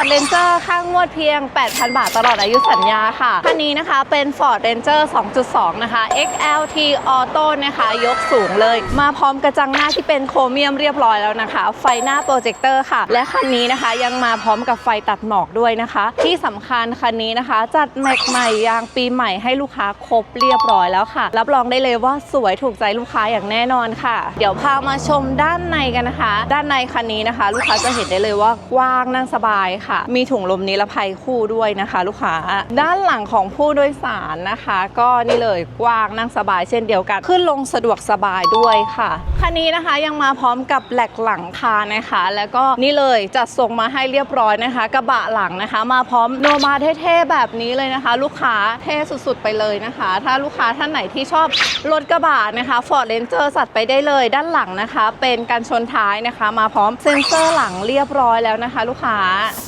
อดเลนเซอร์ข้างวดเพียง 8,000 บาทตลอดอายุสัญญาค่ะ คันนี้นะคะเป็น Ford Ranger 2.2 นะคะ XLT Auto นะคะ ยกสูงเลย มาพร้อมกระจังหน้าที่เป็นโครเมียมเรียบร้อยแล้วนะคะ ไฟหน้าโปรเจคเตอร์ค่ะ และคันนี้นะคะยังมาพร้อมกับไฟตัดหมอกด้วยนะคะ ที่สำคัญคันนี้นะคะ จัดแม็กใหม่ยางปีใหม่ให้ลูกค้าครบเรียบร้อยแล้วค่ะ รับรองได้เลยว่าสวยถูกใจลูกค้าอย่างแน่นอนค่ะ เดี๋ยวพามาชมด้านในกันนะคะ ด้านในคันนี้นะคะ ลูกค้าจะเห็นได้เลยว่ากว้างนั่งสบายค่ะ มีถุงลมนิรภัยคู่ด้วยนะคะ ลูกค้า ด้านหลังของผู้โดยสารนะคะ ก็นี่เลยกว้างนั่งสบายเช่นเดียวกัน ขึ้นลงสะดวกสบายด้วยค่ะคันนี้นะคะยังมาพร้อมกับแหลกหลังคานะคะ แล้วก็นี่เลยจัดส่งมาให้เรียบร้อยนะคะ กระบะหลังนะคะ มาพร้อมโนมาเท่ๆแบบนี้เลยนะคะ ลูกค้าเท่สุดๆไปเลยนะคะ ถ้าลูกค้าท่านไหนที่ชอบรถกระบะนะคะ Ford Ranger จัดไปได้เลย ด้านหลังนะคะ เป็นการชนท้ายนะคะ มาพร้อมเซ็นเซอร์หลังเรียบร้อยแล้วนะคะ ลูกค้า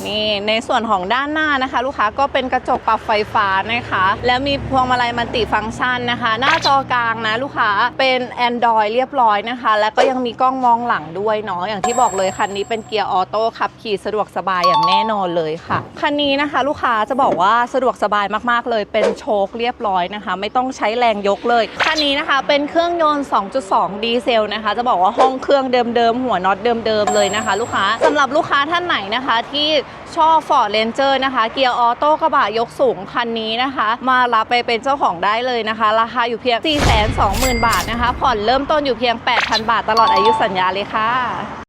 นี่ในส่วนของด้านหน้านะคะ ลูกค้าก็เป็นกระจกปรับไฟฟ้านะคะ แล้วมีพวงมาลัยมัลติฟังก์ชันนะคะ หน้าจอกลางนะลูกค้าเป็น Android เรียบร้อยนะคะ แล้วก็ยังมีกล้องมองหลังด้วยเนาะอย่างที่บอกเลยคันนี้เป็นเกียร์ออโต้ขับขี่สะดวกสบายอย่างแน่นอนเลยค่ะคันนี้นะคะ ลูกค้าจะบอกว่าสะดวกสบายมากๆ เลยเป็นโชคเรียบร้อยนะคะ ไม่ต้องใช้แรงยกเลยคันนี้นะคะ เป็นเครื่องยนต์ 2.2 ดีเซลนะคะ จะบอกว่าห้องเครื่องเดิมๆหัวน็อตเดิมๆเลยนะคะ ลูกค้าสำหรับลูกค้าท่านไหนนะคะที่ ชอบ Ford Ranger นะคะ เกียร์ออโต้กระบะยกสูงคันนี้นะคะ มารับไปเป็นเจ้าของได้เลยนะคะ ราคาอยู่เพียง 420,000 บาทนะคะ ผ่อนเริ่มต้นอยู่เพียง 8,000 บาทตลอดอายุสัญญาเลยค่ะ